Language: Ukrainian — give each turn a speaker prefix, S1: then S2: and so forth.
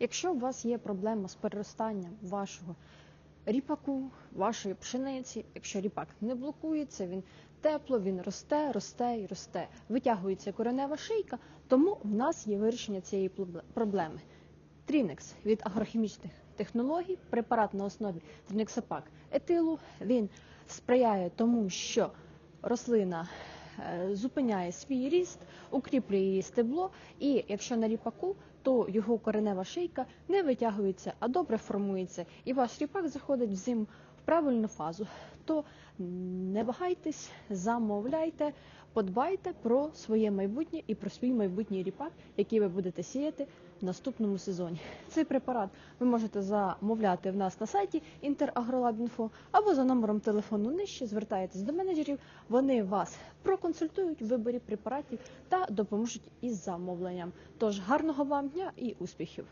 S1: Якщо у вас є проблема з переростанням вашого ріпаку, вашої пшениці, якщо ріпак не блокується, він тепло, він росте, росте і росте, витягується коренева шийка, тому в нас є вирішення цієї проблеми. Трінекс від агрохімічних технологій, препарат на основі тринексапак етилу, він сприяє тому, що рослина зупиняє свій ріст, укріплює її стебло, і якщо на ріпаку, то його коренева шийка не витягується, а добре формується, і ваш ріпак заходить в зиму правильну фазу. То не вагайтесь, замовляйте, подбайте про своє майбутнє і про свій майбутній ріпак, який ви будете сіяти в наступному сезоні. Цей препарат ви можете замовляти в нас на сайті Interagrolab.info або за номером телефону нижче. Звертаєтесь до менеджерів. Вони вас проконсультують в виборі препаратів та допоможуть із замовленням. Тож гарного вам дня і успіхів!